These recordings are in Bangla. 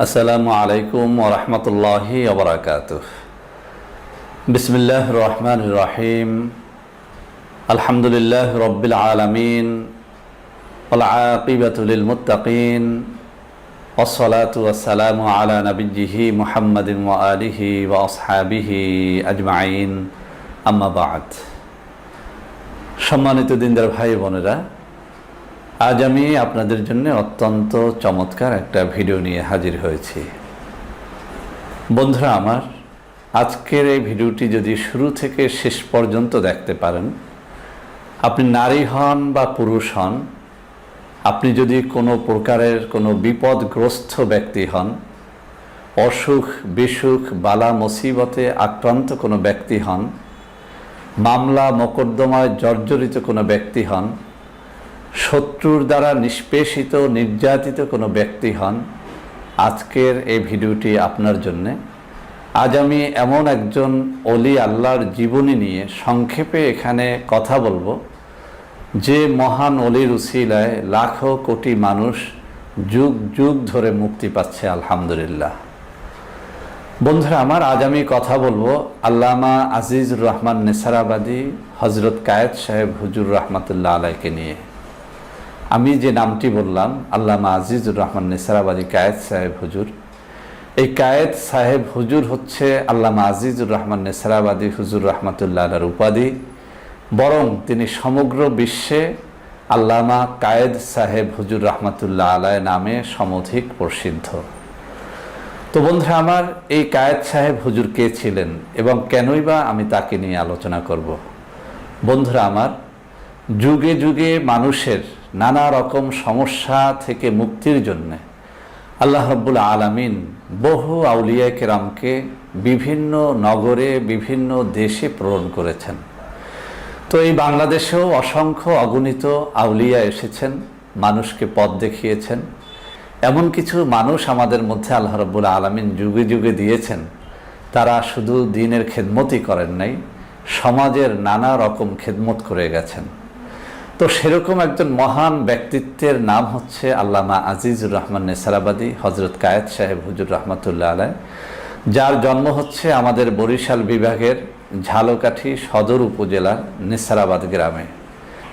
আসসালামু আলাইকুম ওরহমতুল্লাহি ওবরাকাত বিসমিল্লাহ রহমান রহিম আলহামদুলিল্লাহ রব্বিল আলমিন আকিবাতুল মুতাকিন والصلاة والسلام على نبيه محمد وآله وأصحابه أجمعين أما بعد সম্মানিত দিনদার ভাই বোনেরা আজ আমি আপনাদের জন্য অত্যন্ত চমৎকার একটা ভিডিও নিয়ে হাজির হয়েছি। বন্ধুরা আমার, আজকের এই ভিডিওটি যদি শুরু থেকে শেষ পর্যন্ত দেখতে পারেন, আপনি নারী হন বা পুরুষ হন, আপনি যদি কোনো প্রকারের কোনো বিপদগ্রস্ত ব্যক্তি হন, অসুখ, বিসুখ, বালা, মুসিবতে আক্রান্ত কোনো ব্যক্তি হন, মামলা, মোকদ্দমায় জর্জরিত কোনো ব্যক্তি হন শত্রুর দ্বারা নিষ্পেষিত, নির্যাতিত কোনো ব্যক্তি হন আজকের এই ভিডিওটি আপনার জন্যে। আজ আমি এমন একজন অলি আল্লাহর জীবনী নিয়ে সংক্ষেপে এখানে কথা বলব, যে মহান অলির উসিলায় লাখো কোটি মানুষ যুগ যুগ ধরে মুক্তি পাচ্ছে, আলহামদুলিল্লাহ। বন্ধুরা, আমার আজ আমি কথা বলব আল্লামা আজিজুর রহমান নেসারাবাদী হজরত কায়েদ সাহেব হুজুর রহমতুল্লাহ আলাইকে নিয়ে। আমি যে নামটি বললাম, আল্লামা আজিজুর রহমান নেসারাবাদী কায়েদ সাহেব হুজুর। এই কায়েদ সাহেব হুজুর হচ্ছে আল্লামা আজিজুর রহমান নেসারাবাদী হুজুর রহমতুল্লাহ আলার উপাধি। বরং তিনি সমগ্র বিশ্বে আল্লামা কায়েদ সাহেব হুজুর রহমতুল্লাহ আলায় নামে সমধিক প্রসিদ্ধ। তো বন্ধুরা, আমার এই কায়েদ সাহেব হুজুর কে ছিলেন এবং কেনই বা আমি তাকে নিয়ে আলোচনা করব? বন্ধুরা, আমার যুগে যুগে মানুষের নানা রকম সমস্যা থেকে মুক্তির জন্যে আল্লাহ রব্বুল আলমিন বহু আউলিয়া কেরামকে বিভিন্ন নগরে, বিভিন্ন দেশে প্রেরণ করেছেন। তো এই বাংলাদেশেও অসংখ্য অগণিত আউলিয়া এসেছেন, মানুষকে পথ দেখিয়েছেন। এমন কিছু মানুষ আমাদের মধ্যে আল্লাহ রব্বুল আলমিন যুগে যুগে দিয়েছেন। তারা শুধু দিনের খেদমতই করেন নাই, সমাজের নানা রকম খেদমত করে গেছেন। তো সেরকম একজন মহান ব্যক্তিত্বের নাম হচ্ছে আল্লামা আজিজুর রহমান নেসারাবাদী হজরত কায়েদ সাহেব হুজুর রহমতুল্লাহ আলাই যার জন্ম হচ্ছে আমাদের বরিশাল বিভাগের ঝালকাঠি সদর উপজেলার নেসারাবাদ গ্রামে।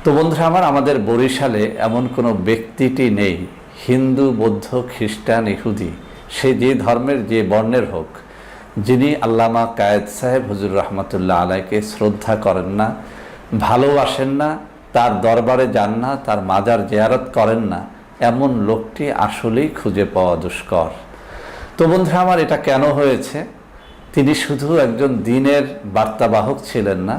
তো বন্ধুরা, আমার আমাদের বরিশালে এমন কোনো ব্যক্তিটি নেই, হিন্দু, বৌদ্ধ, খ্রিস্টান, ইহুদি, সে যে ধর্মের, যে বর্ণের হোক, যিনি আল্লামা কায়েদ সাহেব হুজুর রহমতুল্লাহ আলাইকে শ্রদ্ধা করেন না, ভালোবাসেন না তার দরবারে যান না, তার মাজার জেয়ারত করেন না। এমন লোকটি আসলেই খুঁজে পাওয়া দুষ্কর। তো বন্ধুরা, আমার এটা কেন হয়েছে? তিনি শুধু একজন দিনের বার্তাবাহক ছিলেন না,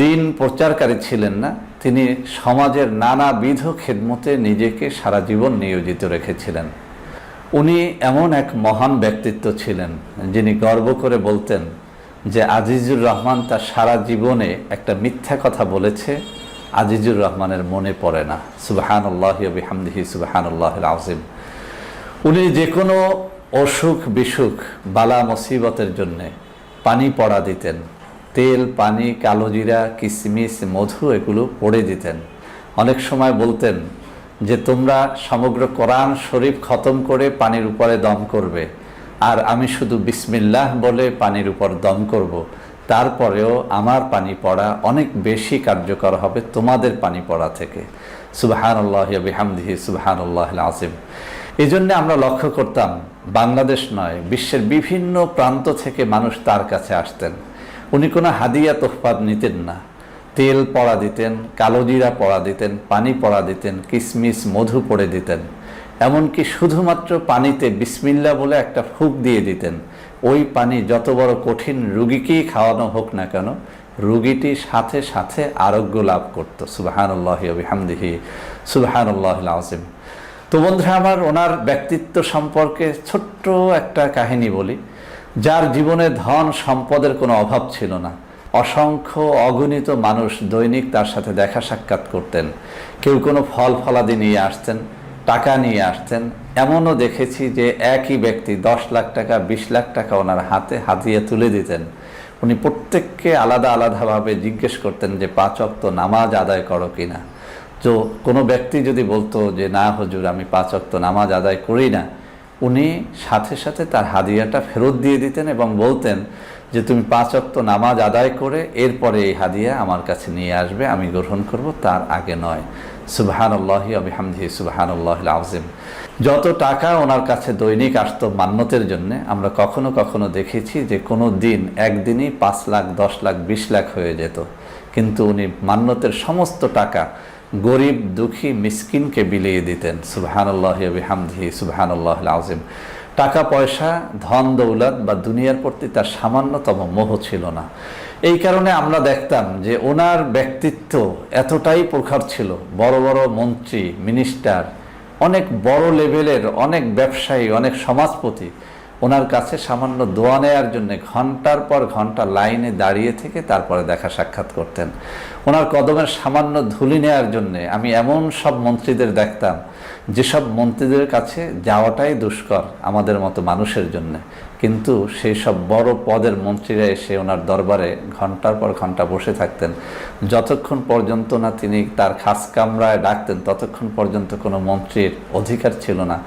দিন প্রচারকারী ছিলেন না, তিনি সমাজের নানাবিধ খেদমতে নিজেকে সারা জীবন নিয়োজিত রেখেছিলেন। উনি এমন এক মহান ব্যক্তিত্ব ছিলেন, যিনি গর্ব করে বলতেন যে আজিজুর রহমান তার সারা জীবনে একটা মিথ্যা কথা বলেছে আজিজুর রহমানের মনে পড়ে না। সুবাহান আল্লাহ হামদিহি সুবাহান আল্লাহ আজিম উনি যে কোনো অসুখ বিসুখ, বালা মুসিবতের জন্যে পানি পড়া দিতেন। তেল, পানি কালোজিরা কিসমিস, মধু এগুলো পড়ে দিতেন। অনেক সময় বলতেন যে, তোমরা সমগ্র কোরআন শরীফ খতম করে পানির উপরে দম করবে। আর আমি শুধু বিসমিল্লাহ বলে পানির উপর দম করব। তারপরেও আমার পানি পড়া অনেক বেশি কার্যকর হবে তোমাদের পানি পড়া থেকে। সুবাহান আল্লাহ বিহামদিহি সুবাহান আল্লাহ আসিম এই জন্যে আমরা লক্ষ্য করতাম, বাংলাদেশ নয়, বিশ্বের বিভিন্ন প্রান্ত থেকে মানুষ তার কাছে আসতেন। উনি কোনো হাদিয়া তোহফাত নিতেন না। তেল পড়া দিতেন কালোজিরা পড়া দিতেন, পানি পড়া দিতেন, কিসমিস, মধু পড়ে দিতেন। এমনকি শুধুমাত্র পানিতে বিসমিল্লা বলে একটা ফুক দিয়ে দিতেন। ওই পানি যত বড় কঠিন রুগীকেই খাওয়ানো হোক না কেন, রুগীটি সাথে সাথে আরোগ্য লাভ করত। সুবাহানুল্লাহ হামদিহি সুবাহানুল্লাহ আজিম তো বন্ধুরা, আমার ওনার ব্যক্তিত্ব সম্পর্কে ছোট্ট একটা কাহিনী বলি। যার জীবনে ধন সম্পদের কোনো অভাব ছিল না। অসংখ্য অগণিত মানুষ দৈনিক তার সাথে দেখা সাক্ষাৎ করতেন। কেউ কোনো ফল ফলাদি নিয়ে আসতেন। টাকা নিয়ে আসতেন এমনও দেখেছি যে একই ব্যক্তি দশ লাখ টাকা, বিশ লাখ টাকা ওনার হাতে হাতিয়ে তুলে দিতেন। উনি প্রত্যেককে আলাদা আলাদাভাবে জিজ্ঞেস করতেন যে, পাঁচ অক্ত নামাজ আদায় করো কিনা তো কোনো ব্যক্তি যদি বলতো যে, না হুজুর, আমি পাঁচ অক্ত নামাজ আদায় করি না, উনি সাথে সাথে তার হাদিয়াটা ফেরত দিয়ে দিতেন এবং বলতেন যে, তুমি পাঁচ অক্ত নামাজ আদায় করে এরপরে এই হাদিয়া আমার কাছে নিয়ে আসবে, আমি গ্রহণ করব, তার আগে নয়। সুবাহান আল্লাহি আবিহামদি সুবাহান আল্লাহ আজিম যত টাকা ওনার কাছে দৈনিক আসতো মান্যতের জন্য, আমরা কখনো কখনো দেখেছি যে কোনো দিন একদিনই পাঁচ লাখ, দশ লাখ, বিশ লাখ হয়ে যেত। কিন্তু উনি মান্যতের সমস্ত টাকা গরিব, দুঃখী, মিসকিনকে বিলিয়ে দিতেন। সুবাহান আল্লাহ আবিহামদি সুবাহান আল্লাহ আজিম টাকা পয়সা ধন দৌলত বা দুনিয়ার প্রতি তার সামান্যতম মোহ ছিল না। এই কারণে আমরা দেখতাম যে ওনার ব্যক্তিত্ব এতটাই প্রখর ছিল। বড় বড় মন্ত্রী মিনিস্টার অনেক বড় লেভেলের অনেক ব্যবসায়ী, অনেক সমাজপতি ওনার কাছে সামান্য দোয়া নেয়ার জন্য ঘণ্টার পর ঘণ্টা লাইনে দাঁড়িয়ে থেকে তারপরে দেখা সাক্ষাৎ করতেন। ওনার কদমের সামান্য ধুলি নেয়ার জন্যে আমি এমন সব মন্ত্রীদের দেখতাম, যেসব মন্ত্রীদের কাছে যাওয়াটাই দুষ্কর আমাদের মতো মানুষের জন্য। কিন্তু সেই সব বড় পদের মন্ত্রীরা এসে ওনার দরবারে ঘণ্টার পর ঘণ্টা বসে থাকতেন। যতক্ষণ পর্যন্ত না তিনি তার খাস কামরায় ডাকতেন, ততক্ষণ পর্যন্ত কোনো মন্ত্রীর অধিকার ছিল না।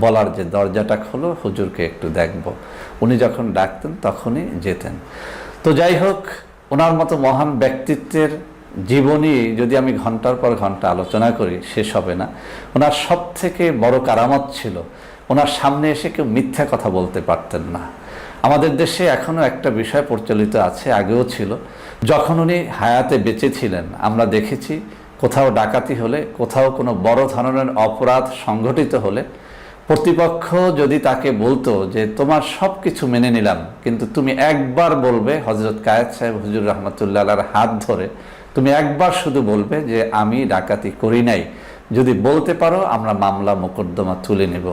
বলার যে দরজাটা খোলো, হুজুরকে একটু দেখব। উনি যখন ডাকতেন, তখনই যেতেন। তো যাই হোক, ওনার মতো মহান ব্যক্তিত্বের জীবনী যদি আমি ঘণ্টার পর ঘণ্টা আলোচনা করি, শেষ হবে না। ওনার সব থেকে বড় কারামত ছিল ওনার সামনে এসে কেউ মিথ্যা কথা বলতে পারতেন না। আমাদের দেশে এখনও একটা বিষয় প্রচলিত আছে, আগেও ছিল। যখন উনি হায়াতে বেঁচে ছিলেন, আমরা দেখেছি কোথাও ডাকাতি হলে, কোথাও কোনো বড় ধরনের অপরাধ সংঘটিত হলে, প্রতিপক্ষ যদি তাকে বলতো যে, তোমার সব কিছু মেনে নিলাম, কিন্তু তুমি একবার বলবে হজরত কায়েদ সাহেব হুজুর রহমতুল্লাহ হাত ধরে, তুমি একবার শুধু বলবে যে, আমি ডাকাতি করি নাই। যদি বলতে পারো, আমরা মামলা মোকদ্দমা তুলে নেব।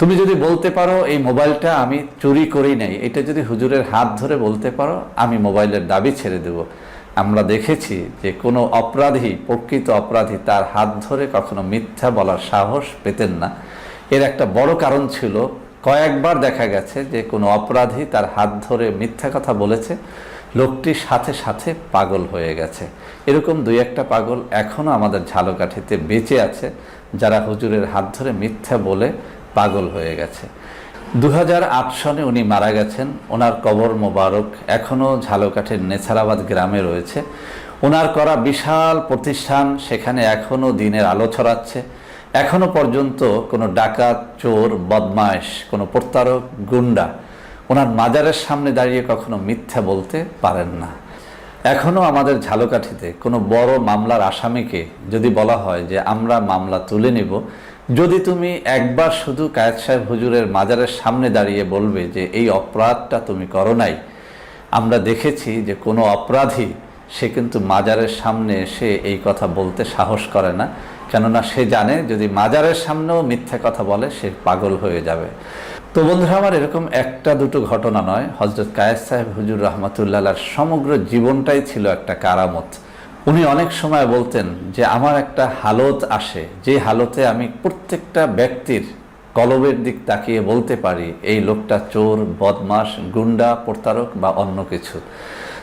তুমি যদি বলতে পারো, এই মোবাইলটা আমি চুরি করি নাই, এটা যদি হুজুরের হাত ধরে বলতে পারো, আমি মোবাইলের দাবি ছেড়ে দেব। আমরা দেখেছি যে কোনো অপরাধী, প্রকৃত অপরাধী তার হাত ধরে কখনো মিথ্যা বলার সাহস পেতেন না। এর একটা বড় কারণ ছিল, কয়েকবার দেখা গেছে যে কোনো অপরাধী তার হাত ধরে মিথ্যা কথা বলেছে, লোকটি সাথে সাথে পাগল হয়ে গেছে। এরকম দুই একটা পাগল এখনও আমাদের ঝালকাঠিতে বেঁচে আছে, যারা হুজুরের হাত ধরে মিথ্যা বলে পাগল হয়ে গেছে। দু সনে উনি মারা গেছেন। ওনার কবর মোবারক এখনও ঝালকাঠির নেছারাবাদ গ্রামে রয়েছে। ওনার করা বিশাল প্রতিষ্ঠান সেখানে এখনও দিনের আলো ছড়াচ্ছে। এখনও পর্যন্ত কোনো ডাকাত, চোর বদমাইশ কোনো প্রত্যারক গুন্ডা ওনার মাজারের সামনে দাঁড়িয়ে কখনো মিথ্যা বলতে পারেন না। এখনও আমাদের ঝালকাঠিতে কোনো বড় মামলার আসামিকে যদি বলা হয় যে আমরা মামলা তুলে নিব যদি তুমি একবার শুধু কায়েদ সাহেব হুজুরের মাজারের সামনে দাঁড়িয়ে বলবে যে এই অপরাধটা তুমি করো নাই, আমরা দেখেছি যে কোনো অপরাধী, সে কিন্তু মাজারের সামনে এসে এই কথা বলতে সাহস করে না। কেননা সে জানে যদি মাজারের সামনেও মিথ্যা কথা বলে, সে পাগল হয়ে যাবে। তো বন্ধুরা, আমার এরকম একটা দুটো ঘটনা নয়। হজরত কায়েস সাহেব হুজুর রহমতুল্লাহর সমগ্র জীবনটাই ছিল একটা কারামত। উনি অনেক সময় বলতেন যে, আমার একটা হালত আসে, যে হালতে আমি প্রত্যেকটা ব্যক্তির কলবের দিক তাকিয়ে বলতে পারি, এই লোকটা চোর বদমাস গুন্ডা, প্রতারক বা অন্য কিছু।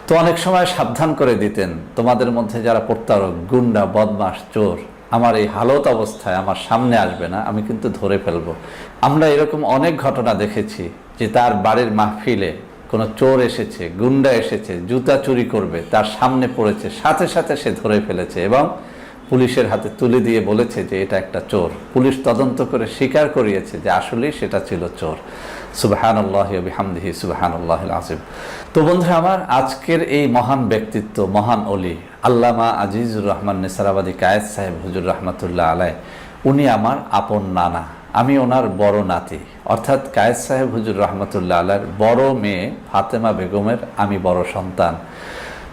তো অনেক সময় সাবধান করে দিতেন, তোমাদের মধ্যে যারা প্রতারক, গুন্ডা বদমাস চোর, আমার এই হালত অবস্থায় আমার সামনে আসবে না, আমি কিন্তু ধরে ফেলব। আমরা এরকম অনেক ঘটনা দেখেছি যে, তার বাড়ির মাহফিলে কোনো চোর এসেছে, গুন্ডা এসেছে, জুতা চুরি করবে, তার সামনে পড়েছে, সাথে সাথে সে ধরে ফেলেছে এবং পুলিশের হাতে তুলে দিয়ে বলেছে যে এটা একটা চোর। পুলিশ তদন্ত করে স্বীকার করিয়েছে যে আসলেই সেটা ছিল চোর। সুবাহান আল্লাহ আল্লাহ আজিম তো বন্ধুরা আমার আজকের এই মহান ব্যক্তিত্ব, মহান অলি, আল্লামা আজিজুর রহমান নেসারাবাদী কায়েদ সাহেব হুজুর রহমতুল্লাহ আলাই উনি আমার আপন নানা। আমি ওনার বড় নাতি। অর্থাৎ কায়েদ সাহেব হুজুর রহমতুল্লাহ আলার বড় মেয়ে ফাতেমা বেগমের আমি বড় সন্তান।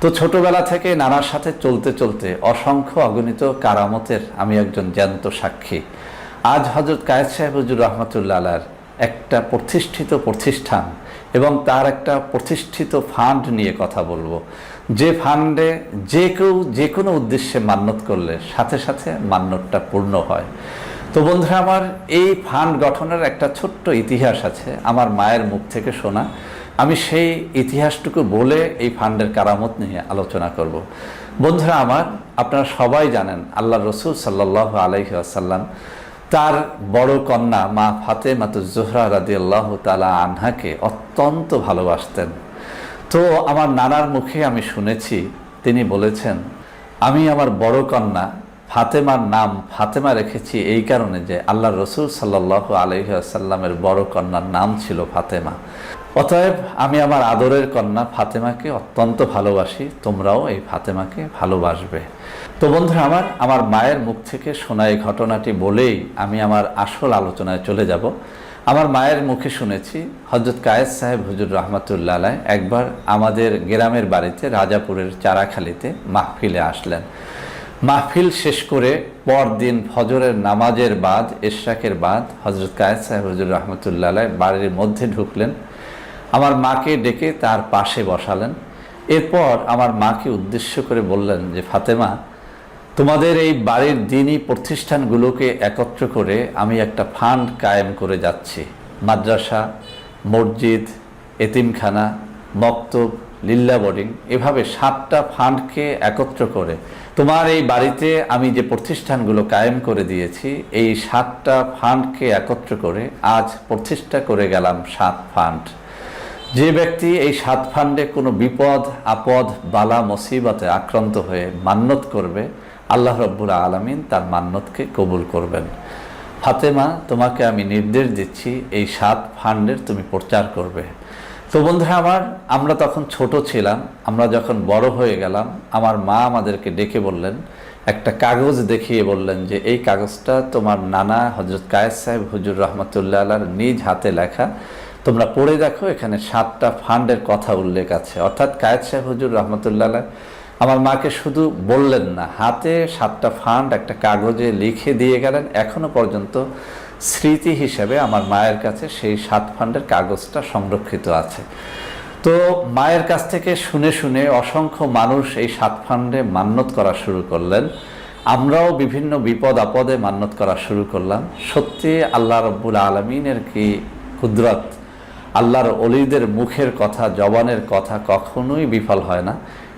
তো ছোটবেলা থেকে নানার সাথে চলতে চলতে অসংখ্য অগণিত কারামতের আমি একজন জ্যান্ত সাক্ষী। আজ হজরত কায়েদ সাহেব হুজুর রহমতুল্লাহ আলার একটা প্রতিষ্ঠিত প্রতিষ্ঠান এবং তার একটা প্রতিষ্ঠিত ফান্ড নিয়ে কথা বলব। যে ফান্ডে যে কেউ যে কোনো উদ্দেশ্যে মান্যত করলে সাথে সাথে মান্যতটা পূর্ণ হয়। তো বন্ধুরা, আমার এই ফান্ড গঠনের একটা ছোট্ট ইতিহাস আছে আমার মায়ের মুখ থেকে শোনা। আমি সেই ইতিহাসটুকু বলে এই ফান্ডের কারামত নিয়ে আলোচনা করব। বন্ধুরা, আমার, আপনারা সবাই জানেন আল্লাহ রসুল সাল্লাহ আলহি আসাল্লাম তার বড় কন্যা মা ফাতেমাতু জোহরা রাদি আল্লাহ তালা আনহাকে অত্যন্ত ভালোবাসতেন। তো আমার নানার মুখে আমি শুনেছি, তিনি বলেছেন, আমি আমার বড় কন্যা ফাতেমার নাম ফাতেমা রেখেছি এই কারণে যে আল্লাহ রসুল সাল্লাহ আলহিহাসাল্লামের বড় কন্যার নাম ছিল ফাতেমা। অতএব আমি আমার আদরের কন্যা ফাতেমাকে অত্যন্ত ভালোবাসি, তোমরাও এই ফাতেমাকে ভালোবাসবে। তো বন্ধুরা, আমার আমার মায়ের মুখ থেকে শোনা এই ঘটনাটি বলেই আমি আমার আসল আলোচনায় চলে যাব। আমার মায়ের মুখে শুনেছি হজরত কায়েদ সাহেব হুজুর রহমতুল্লাহ একবার আমাদের গ্রামের বাড়িতে রাজাপুরের চারাখালিতে মাহফিলে আসলেন। মাহফিল শেষ করে পরদিন ফজরের নামাজের বাদ, এশরাকের বাদ হজরত কায়েদ সাহেব হুজুর রহমতুল্লাহ বাড়ির মধ্যে ঢুকলেন। আমার মাকে ডেকে তার পাশে বসালেন। এরপর আমার মাকে উদ্দেশ্য করে বললেন যে, ফাতেমা, তোমাদের এই বাড়ির দিনই প্রতিষ্ঠানগুলোকে একত্র করে আমি একটা ফান্ড কায়েম করে যাচ্ছি। মাদ্রাসা, মসজিদ, এতিমখানা, মক্তব লিল্লা বোর্ডিং, এভাবে সাতটা ফান্ডকে একত্র করে তোমার এই বাড়িতে আমি যে প্রতিষ্ঠানগুলো কায়েম করে দিয়েছি, এই সাতটা ফান্ডকে একত্র করে আজ প্রতিষ্ঠা করে গেলাম সাত ফান্ড। যে ব্যক্তি এই সাত ফান্ডে কোনো বিপদ, আপদ, বালা, মুসিবতে আক্রান্ত হয়ে মান্যত করবে, আল্লাহ রব্বুল আলমিন তার মান্যতকে কবুল করবেন। ফাতেমা, তোমাকে আমি নির্দেশ দিচ্ছি, এই সাত ফান্ডের তুমি প্রচার করবে। তো বন্ধুরা আমার, আমরা তখন ছোট ছিলাম, আমরা যখন বড় হয়ে গেলাম, আমার মা আমাদেরকে ডেকে বললেন, একটা কাগজ দেখিয়ে বললেন যে এই কাগজটা তোমার নানা হজরত কায়েদ সাহেব, হুজুর রহমতুল্লাহ আল্লাহর নিজ হাতে লেখা। তোমরা পড়ে দেখো, এখানে সাতটা ফান্ডের কথা উল্লেখ আছে। অর্থাৎ কায়েদ সাহেব, হুজুর রহমতুল্লাহ আমার মাকে শুধু বললেন না, হাতে সাতটা ফান্ড একটা কাগজে লিখে দিয়ে গেলেন এখনও পর্যন্ত স্মৃতি হিসেবে আমার মায়ের কাছে সেই সাত ফান্ডের কাগজটা সংরক্ষিত আছে। তো মায়ের কাছ থেকে শুনে শুনে অসংখ্য মানুষ এই সাত ফান্ডে মান্যত করা শুরু করলেন। আমরাও বিভিন্ন বিপদ আপদে মান্যত করা শুরু করলাম। সত্যি আল্লাহ রব্বুল আলমিনের কি কুদরত, আল্লাহর অলিদের মুখের কথা, জবানের কথা কখনোই বিফল হয় না।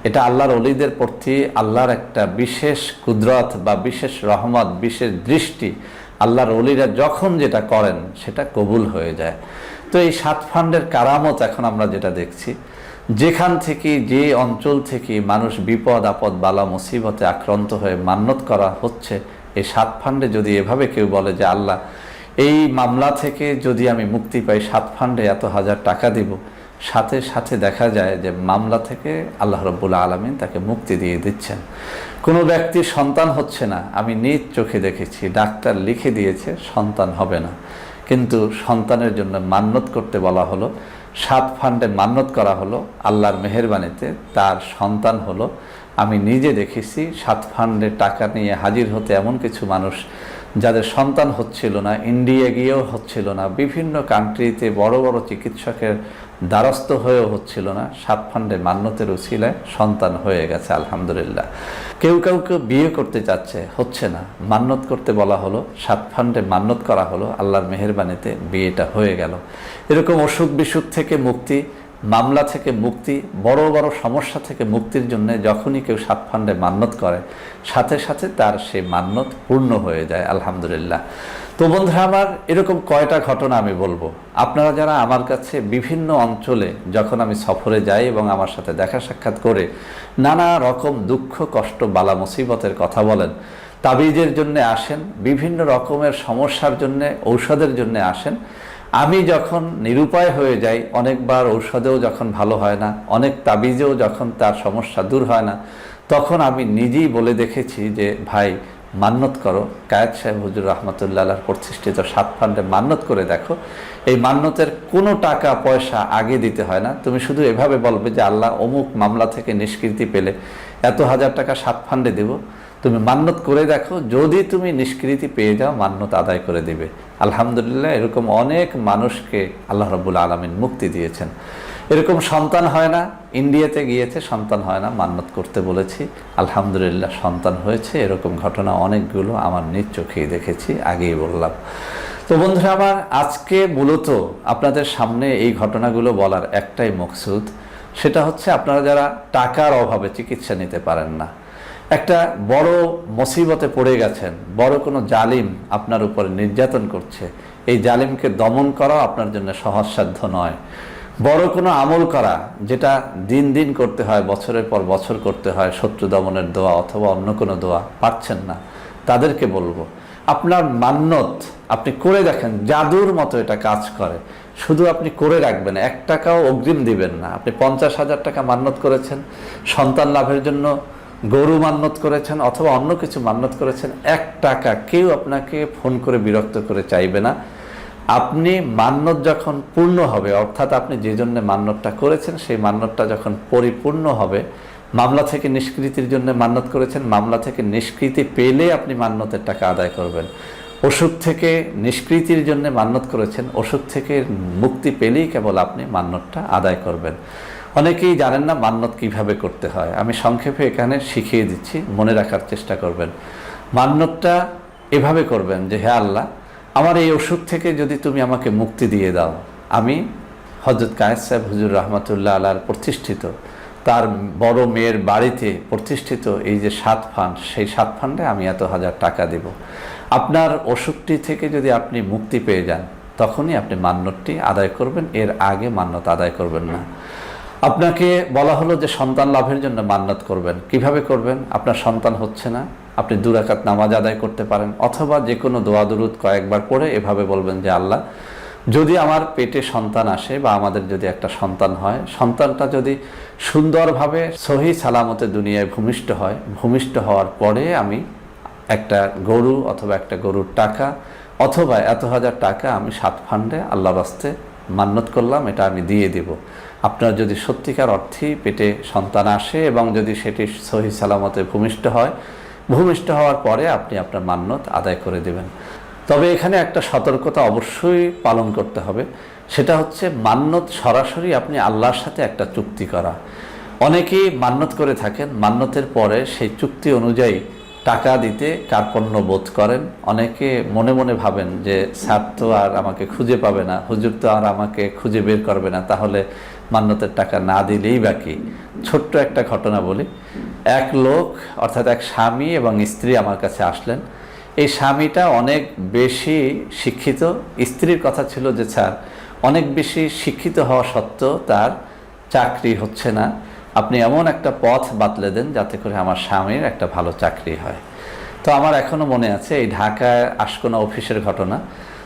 এটা আল্লাহর অলিদের প্রতি আল্লাহর একটা বিশেষ কুদরত বা বিশেষ রহমত, বিশেষ দৃষ্টি আল্লাহর অলিরা যখন যেটা করেন, সেটা কবুল হয়ে যায়। তো এই সাত ফান্ডের কারামত এখন আমরা যেটা দেখছি, যেখান থেকে, যে অঞ্চল থেকে মানুষ বিপদ, আপদ, বালা, মুসিবতে আক্রান্ত হয়ে মান্যত করা হচ্ছে, এই সাত ফান্ডে যদি এভাবে কেউ বলে যে, আল্লাহ, এই মামলা থেকে যদি আমি মুক্তি পাই, সাত ফান্ডে এত হাজার টাকা দিব সাথে সাথে দেখা যায় যে মামলা থেকে আল্লাহ রব্বুল আলমিন তাকে মুক্তি দিয়ে দিচ্ছেন। কোনো ব্যক্তি সন্তান হচ্ছে না, আমি নিজ চোখে দেখেছি, ডাক্তার লিখে দিয়েছে, সন্তান হবে না। কিন্তু সন্তানের জন্য মান্যত করতে বলা হলো, সাত ফান্ডে মান্যত করা হলো, আল্লাহর মেহরবানিতে তার সন্তান হলো, আমি নিজে দেখেছি, সাত ফান্ডে টাকা নিয়ে হাজির হতে এমন কিছু মানুষ যাদের সন্তান হচ্ছিল না ইন্ডিয়া গিয়েও হচ্ছিল না, বিভিন্ন কান্ট্রিতে বড় বড় চিকিৎসকের দ্বারস্থ হয়েও হচ্ছিল না। সাত ফান্ডে মান্যতের উচিলায় সন্তান হয়ে গেছে, আলহামদুলিল্লাহ। কেউ কাউকে বিয়ে করতে চাচ্ছে, হচ্ছে না। মান্যত করতে বলা হলো, সাত ফান্ডে মান্যত করা হলো, আল্লাহর মেহরবানিতে বিয়েটা হয়ে গেল। এরকম অসুখ বিসুখ থেকে মুক্তি, মামলা থেকে মুক্তি, বড় বড় সমস্যা থেকে মুক্তির জন্য যখনই কেউ সাত ফান্ডে মান্যত করে, সাথে সাথে তার সেই মান্যত পূর্ণ হয়ে যায়, আলহামদুলিল্লাহ। তো বন্ধুরা, আমার এরকম কয়টা ঘটনা আমি বলব। আপনারা যারা আমার কাছে বিভিন্ন অঞ্চলে যখন আমি সফরে যাই এবং আমার সাথে দেখা সাক্ষাৎ করে নানা রকম দুঃখ, কষ্ট, বালা, মুসিবতের কথা বলেন, তাবিজের জন্য আসেন, বিভিন্ন রকমের সমস্যার জন্য, ঔষধের জন্য আসেন, আমি যখন নিরুপায় হয়ে যাই, অনেকবার ঔষধেও যখন ভালো হয় না, অনেক তাবিজেও যখন তার সমস্যা দূর হয় না, তখন আমি নিজেই বলে দেখেছি যে, ভাই মান্যত করো। কায়েদ সাহেব হুজুর রহমতুল্লাহ প্রতিষ্ঠিত সাত ফান্ডে মান্যত করে দেখো। এই মান্যতের কোনো টাকা, পয়সা আগে দিতে হয় না। তুমি শুধু এভাবে বলবে যে আল্লাহ অমুক মামলা থেকে নিষ্কৃতি পেলে। এত হাজার টাকা সাত ফান্ডে দেব। তুমি মান্যত করে দেখো। যদি তুমি নিষ্কৃতি পেয়ে যাও মান্যত আদায় করে দিবে। আলহামদুলিল্লাহ এরকম অনেক মানুষকে আল্লাহ রবুল আলমিন মুক্তি দিয়েছেন। এরকম সন্তান হয় না। ইন্ডিয়াতে গিয়েছে, সন্তান হয় না মান্যত করতে বলেছি। আলহামদুলিল্লাহ, সন্তান হয়েছে। এরকম ঘটনা অনেকগুলো আমার নিজ চোখেই দেখেছি, আগেই বললাম। তো বন্ধুরা, আমার আজকে মূলত আপনাদের সামনে এই ঘটনাগুলো বলার একটাই মকসুদ, সেটা হচ্ছে আপনারা যারা টাকার অভাবে চিকিৎসা নিতে পারেন না, একটা বড় মুসিবতে পড়ে গেছেন, বড় কোনো জালিম আপনার উপরে নির্যাতন করছে, এই জালিমকে দমন করা আপনার জন্য সহজসাধ্য নয়। বড় কোনো আমল করা যেটা দিন দিন করতে হয়, বছরের পর বছর করতে হয়, শত্রু দমনের দোয়া অথবা অন্য কোনো দোয়া পাচ্ছেন না, তাদেরকে বলব, আপনার মান্যত আপনি করে দেখেন, জাদুর মতো এটা কাজ করে। শুধু আপনি করে রাখবেন, এক টাকাও অগ্রিম দিবেন না। আপনি পঞ্চাশ হাজার টাকা মান্যত করেছেন, সন্তান লাভের জন্য গরু মান্যত করেছেন অথবা অন্য কিছু মান্যত করেছেন, এক টাকা কেউ আপনাকে ফোন করে বিরক্ত করে চাইবে না। আপনি মান্যত যখন পূর্ণ হবে, অর্থাৎ আপনি যে জন্য মান্যতটা করেছেন, সেই মান্যতটা যখন পরিপূর্ণ হবে, মামলা থেকে নিষ্কৃতির জন্য মান্যত করেছেন, মামলা থেকে নিষ্কৃতি পেলে আপনি মান্যতের টাকা আদায় করবেন। ওষুধ থেকে নিষ্কৃতির জন্য মান্যত করেছেন, ওষুধ থেকে মুক্তি পেলেই কেবল আপনি মান্যতটা আদায় করবেন। অনেকেই জানেন না মান্যত কীভাবে করতে হয়। আমি সংক্ষেপে এখানে শিখিয়ে দিচ্ছি, মনে রাখার চেষ্টা করবেন। মান্যতটা এভাবে করবেন যে, হে আল্লাহ আমার এই ওষুধ থেকে যদি তুমি আমাকে মুক্তি দিয়ে দাও, আমি হজরত কায়েস সাহেব হুজুর রহমতুল্লাহ আল্লাহর প্রতিষ্ঠিত, তার বড় মেয়ের বাড়িতে প্রতিষ্ঠিত এই যে সাত ফান্ড সেই সাত ফান্ডে আমি এত হাজার টাকা দেব। আপনার অসুখটি থেকে যদি আপনি মুক্তি পেয়ে যান, তখনই আপনি মান্যতটি আদায় করবেন, এর আগে মান্যত আদায় করবেন না। আপনাকে বলা হলো যে সন্তান লাভের জন্য মান্যত করবেন। কীভাবে করবেন? আপনার সন্তান হচ্ছে না। আপনি দুরাকাত নামাজ আদায় করতে পারেন, অথবা যে কোনো দোয়া দুরুদ কয়েকবার পড়ে এভাবে বলবেন যে, আল্লাহ, যদি আমার পেটে সন্তান আসে বা আমাদের যদি একটা সন্তান হয়, সন্তানটা যদি সুন্দরভাবে সহি সালামতে দুনিয়ায় ভূমিষ্ঠ হয়, ভূমিষ্ঠ হওয়ার পরে আমি একটা গরু অথবা একটা গরুর টাকা অথবা এত হাজার টাকা আমি সাত ফান্ডে আল্লাহ রাস্তে মান্যত করলাম, এটা আমি দিয়ে দেব। আপনার যদি সত্যিকার অর্থেই পেটে সন্তান আসে এবং যদি সেটি সহি সালামতে ভূমিষ্ঠ হয় ভূমিষ্ঠ হওয়ার পরে আপনি আপনার মান্যত আদায় করে দেবেন। তবে এখানে একটা সতর্কতা অবশ্যই পালন করতে হবে। সেটা হচ্ছে মান্যত সরাসরি আপনি আল্লাহর সাথে একটা চুক্তি করা। অনেকেই মান্যত করে থাকেন, মান্যতের পরে সেই চুক্তি অনুযায়ী টাকা দিতে কার্পণ্য বোধ করেন। অনেকে মনে মনে ভাবেন যে স্যার তো আর আমাকে খুঁজে পাবে না, হুজুর তো আর আমাকে খুঁজে বের করবে না। তাহলে মান্যতের টাকা না দিলেই বাকি ছোট্ট একটা ঘটনা বলি। এক লোক, অর্থাৎ এক স্বামী এবং স্ত্রী আমার কাছে আসলেন। এই স্বামীটা অনেক বেশি শিক্ষিত। স্ত্রীর কথা ছিল যে, স্যার, অনেক বেশি শিক্ষিত হওয়া সত্ত্বেও তার চাকরি হচ্ছে না। আপনি এমন একটা পথ বাতলে দেন যাতে করে আমার স্বামীর একটা ভালো চাকরি হয়। তো আমার এখনও মনে আছে এই ঢাকায় আশকোনা অফিসের ঘটনা।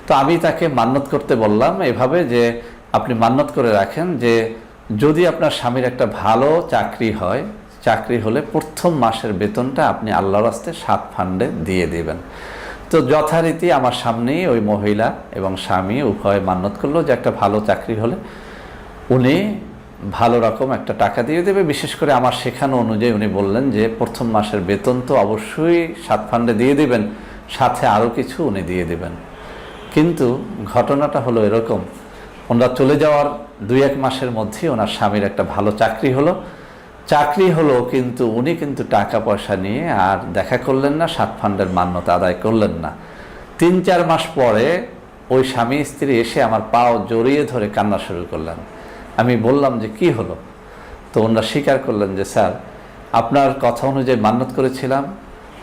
তো আমি তাকে মান্যত করতে বললাম এভাবে যে আপনি মান্যত করে রাখেন যে যদি আপনার স্বামীর একটা ভালো চাকরি হয়, চাকরি হলে প্রথম মাসের বেতনটা আপনি আল্লাহর রাস্তে সাত ফান্ডে দিয়ে দেবেন। তো যথারীতি আমার সামনেই ওই মহিলা এবং স্বামী উভয় মান্যত করল যে একটা ভালো চাকরি হলে উনি ভালো রকম একটা টাকা দিয়ে দেবে। বিশেষ করে আমার শেখানো অনুযায়ী উনি বললেন যে প্রথম মাসের বেতন তো অবশ্যই সাত ফান্ডে দিয়ে দিবেন, সাথে আরও কিছু উনি দিয়ে দেবেন। কিন্তু ঘটনাটা হলো এরকম ওনারা চলে যাওয়ার দুই এক মাসের মধ্যেই ওনার স্বামীর একটা ভালো চাকরি হলো। চাকরি হলো কিন্তু উনি কিন্তু টাকা পয়সা নিয়ে আর দেখা করলেন না, সাত ফান্ডের মান্যতা আদায় করলেন না। তিন চার মাস পরে ওই স্বামী স্ত্রী এসে আমার পাও জড়িয়ে ধরে কান্না শুরু করলেন। আমি বললাম যে, কি হলো? তো ওনারা স্বীকার করলেন যে, স্যার, আপনার কথা অনুযায়ী মান্যত করেছিলাম।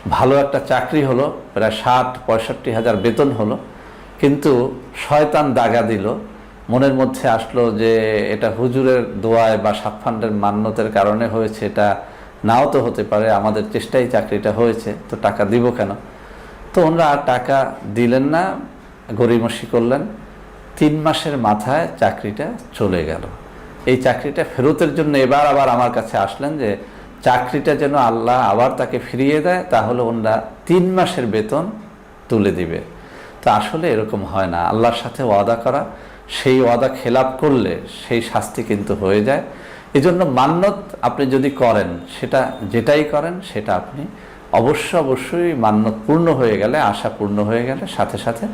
ভালো একটা চাকরি হলো, প্রায় ষাট পঁয়ষট্টি হাজার বেতন হলো, কিন্তু শয়তান দাগা দিল মনের মধ্যে আসলো যে এটা হুজুরের দোয়ায় বা সাত ফান্ডের মান্যতের কারণে হয়েছে, এটা নাও তো হতে পারে, আমাদের চেষ্টাই চাকরিটা হয়েছে, তো টাকা দিব কেন? তো ওনারা আর টাকা দিলেন না গরিমসি করলেন, তিন মাসের মাথায় চাকরিটা চলে গেল। এই চাকরিটা ফেরতের জন্য এবার আবার আমার কাছে আসলেন যে চাকরিটা যেন আল্লাহ আবার তাকে ফিরিয়ে দেয়, তাহলে ওনারা তিন মাসের বেতন তুলে দিবে। তো আসলে এরকম হয় না, আল্লাহর সাথে ওয়াদা করা সেই ওয়াদা খেলাপ করলে সেই শাস্তি কিন্তু হয়ে যায়। এই জন্য মান্যত আপনি যদি করেন, সেটা যেটাই করেন, সেটা আপনি অবশ্য অবশ্যই মান্যত পূর্ণ হয়ে গেলে, আশা পূর্ণ হয়ে গেলে সাথে সাথে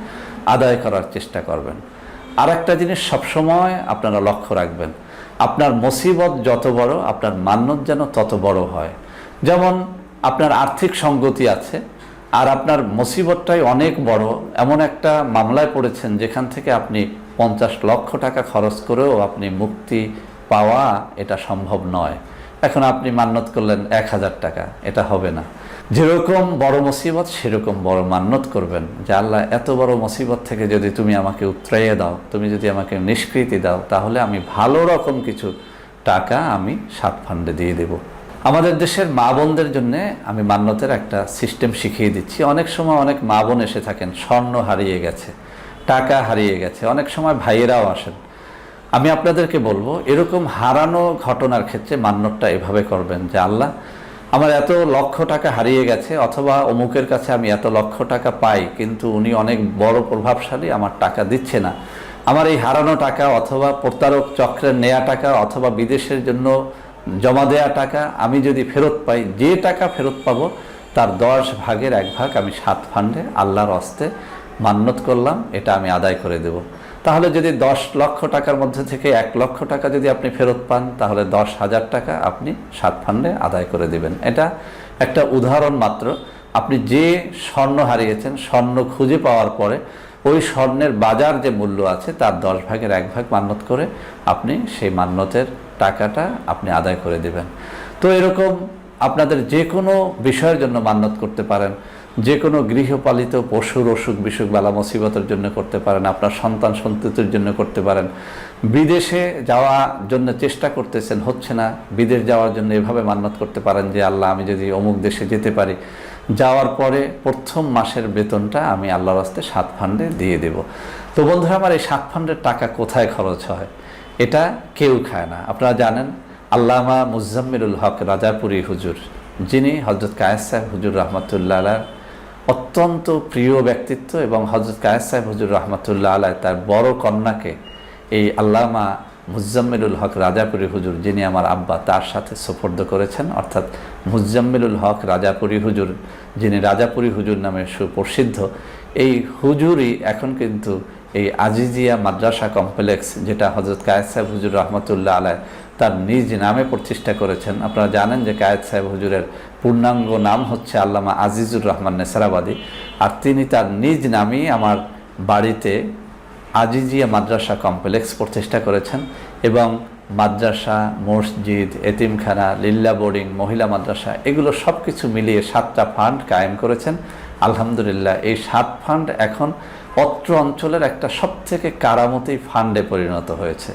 আদায় করার চেষ্টা করবেন। আর একটা জিনিস সবসময় আপনারা লক্ষ্য রাখবেন, আপনার মুসিবত যত বড়, আপনার মান্যত যেন তত বড় হয়। যেমন আপনার আর্থিক সঙ্গতি আছে, আর আপনার মুসিবতটাই অনেক বড়। এমন একটা মামলায় পড়েছেন, যেখান থেকে আপনি পঞ্চাশ লক্ষ টাকা খরচ করেও আপনি মুক্তি পাওয়া এটা সম্ভব নয়। এখন আপনি মান্নত করলেন এক হাজার টাকা, এটা হবে না। যেরকম বড় মুসিবত, সেরকম বড় মান্নত করবেন যে, আল্লাহ, এত বড় মুসিবত থেকে যদি তুমি আমাকে উত্তরাইয়ে দাও, তুমি যদি আমাকে নিষ্কৃতি দাও, তাহলে আমি ভালো রকম কিছু টাকা আমি সাত ফান্ডে দিয়ে দেব। আমাদের দেশের মা বোনদের জন্য আমি মান্নতের একটা সিস্টেম শিখিয়ে দিচ্ছি। অনেক সময় অনেক মা বোন এসে থাকেন, স্বর্ণ হারিয়ে গেছে। টাকা হারিয়ে গেছে। অনেক সময় ভাইয়েরাও আসেন। আমি আপনাদেরকে বলব, এরকম হারানো ঘটনার ক্ষেত্রে মান্যতটা এভাবে করবেন যে, আল্লাহ, আমার এত লক্ষ টাকা হারিয়ে গেছে, অথবা অমুকের কাছে আমি এত লক্ষ টাকা পাই, কিন্তু উনি অনেক বড় প্রভাবশালী, আমার টাকা দিচ্ছে না। আমার এই হারানো টাকা অথবা প্রতারক চক্রের নেয়া টাকা, অথবা বিদেশের জন্য জমা দেয়া টাকা, আমি যদি ফেরত পাই, যে টাকা ফেরত পাবো, তার দশ ভাগের এক ভাগ আমি সাত ফান্ডে আল্লাহর হস্তে মান্যত করলাম, এটা আমি আদায় করে দেব। তাহলে যদি দশ লক্ষ টাকার মধ্যে থেকে এক লক্ষ টাকা যদি আপনি ফেরত পান, তাহলে দশ হাজার টাকা আপনি সাত ফান্ডে আদায় করে দিবেন। এটা একটা উদাহরণ মাত্র। আপনি যে স্বর্ণ হারিয়েছেন, স্বর্ণ খুঁজে পাওয়ার পরে ওই স্বর্ণের বাজার যে মূল্য আছে, তার দশ ভাগের এক ভাগ মান্যত করে আপনি সেই মান্যতের টাকাটা আপনি আদায় করে দেবেন। তো এরকম আপনাদের যে কোনো বিষয়ের জন্য মান্যত করতে পারেন। যে কোনো গৃহপালিত পশুর অসুখ বিসুখ বালা মুসিবতের জন্য করতে পারেন, আপনার সন্তান সন্ততির জন্য করতে পারেন। বিদেশে যাওয়ার জন্য চেষ্টা করতেছেন, হচ্ছে না। বিদেশ যাওয়ার জন্য এভাবে মান্যত করতে পারেন যে, আল্লাহ, আমি যদি অমুক দেশে যেতে পারি, যাওয়ার পরে প্রথম মাসের বেতনটা আমি আল্লাহর রাস্তে সাত ফান্ডে দিয়ে দেব। তো বন্ধুরা, আমার এই সাত ফান্ডের টাকা কোথায় খরচ হয়? এটা কেউ খায় না। আপনারা জানেন, আল্লামা মুজাম্মিলুল হক রাজাপুরী হুজুর, যিনি হজরত কায়েস সাহেব হুজুর রহমতুল্লাহ অত্যন্ত প্রিয় ব্যক্তিত্ব এবং হজরত কায়েস সাহেব হুজুর রহমতুল্লাহ আলাহ তার বড় কন্যাকে এই আল্লামা মুজাম্মিলুল হক রাজাপুরী হুজুর, যিনি আমার আব্বা, তার সাথে সুপর্দ করেছেন। অর্থাৎ মুজাম্মিলুল হক রাজাপুরী হুজুর, যিনি রাজাপুরী হুজুর নামে সুপ্রসিদ্ধ, এই হুজুরই এখন কিন্তু এই আজিজিয়া মাদ্রাসা কমপ্লেক্স, যেটা হজরত কায়েদ সাহেব হুজুর রহমতুল্লাহ আলায় তার নিজ নামে প্রতিষ্ঠা করেছেন। আপনারা জানেন যে কায়েদ সাহেব হুজুরের পূর্ণাঙ্গ নাম হচ্ছে আল্লামা আজিজুর রহমান নেসারাবাদী। আর তিনি তার নিজ নামেই আমার বাড়িতে আজিজিয়া মাদ্রাসা কমপ্লেক্স প্রতিষ্ঠা করেছেন এবং মাদ্রাসা, মসজিদ, এতিমখানা, লিল্লা বোর্ডিং, মহিলা মাদ্রাসা, এগুলো সব কিছু মিলিয়ে সাতটা ফান্ড কায়েম করেছেন। আলহামদুলিল্লাহ, এই সাত ফান্ড এখন অত্র অঞ্চলের একটা সবথেকে কারামতি ফান্ডে পরিণত হয়েছে।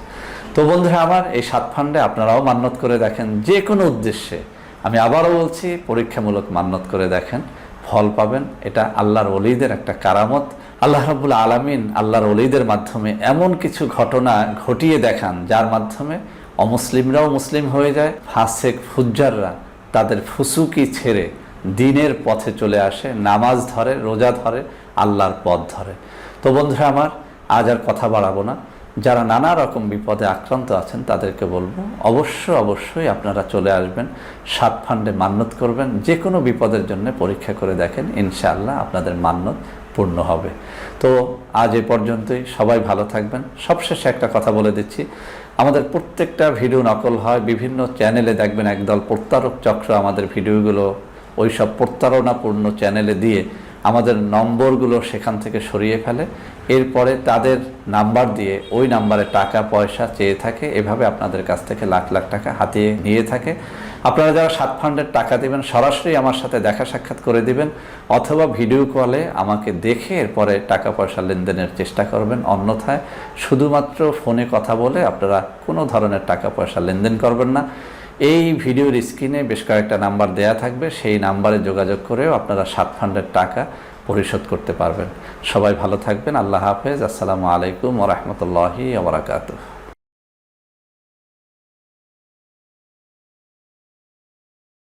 তো বন্ধুরা, আমার এই সাত ফান্ডে আপনারাও মান্যত করে দেখেন যে কোনো উদ্দেশ্যে। আমি আবারও বলছি, পরীক্ষামূলক মান্যত করে দেখেন, ফল পাবেন। এটা আল্লাহর অলিদের একটা কারামত। আল্লাহ রাবুল আলমিন আল্লাহর অলিদের মাধ্যমে এমন কিছু ঘটনা ঘটিয়ে দেখান, যার মাধ্যমে অমুসলিমরাও মুসলিম হয়ে যায়। ফাসেক ফুজ্জাররা তাদের ফুসুকি ছেড়ে দিনের পথে চলে আসে, নামাজ ধরে, রোজা ধরে, আল্লাহর পথ ধরে। তো বন্ধুরা, আমার আজ আর কথা বাড়াবো না। যারা নানা রকম বিপদে আক্রান্ত আছেন, তাদেরকে বলব, অবশ্য অবশ্যই আপনারা চলে আসবেন, সাত ফান্ডে মান্যত করবেন, যে কোনো বিপদের জন্য পরীক্ষা করে দেখেন, ইনশাআল্লাহ আপনাদের মান্যত পূর্ণ হবে। তো আজ এ পর্যন্তই, সবাই ভালো থাকবেন। সবশেষে একটা কথা বলে দিচ্ছি, আমাদের প্রত্যেকটা ভিডিও নকল হয়, বিভিন্ন চ্যানেলে দেখবেন একদল প্রত্যারক চক্র আমাদের ভিডিওগুলো ওই সব প্রত্যারণাপূর্ণ চ্যানেলে দিয়ে আমাদের নম্বরগুলো সেখান থেকে সরিয়ে ফেলে। এরপরে তাদের নাম্বার দিয়ে ওই নাম্বারে টাকা, পয়সা চেয়ে থাকে। এভাবে আপনাদের কাছ থেকে লাখ লাখ টাকা হাতিয়ে নিয়ে থাকে। আপনারা যারা সাত ফান্ডের টাকা দিবেন, সরাসরি আমার সাথে দেখা সাক্ষাৎ করে দিবেন, অথবা ভিডিও কলে আমাকে দেখে এরপরে টাকা, পয়সা লেনদেনের চেষ্টা করবেন। অন্যথায় শুধুমাত্র ফোনে কথা বলে আপনারা কোনো ধরনের টাকা, পয়সা লেনদেন করবেন না। এই ভিডিওর স্ক্রিনে বেশ কয়েকটা নাম্বার দেয়া থাকবে, সেই নাম্বারে যোগাযোগ করেও আপনারা সাত ফান্ডের টাকা পরিশোধ করতে পারবেন। সবাই ভালো থাকবেন, আল্লাহ হাফেজ, আসসালামু আলাইকুম ওরহমতুল্লাহি আবরাকাতুহ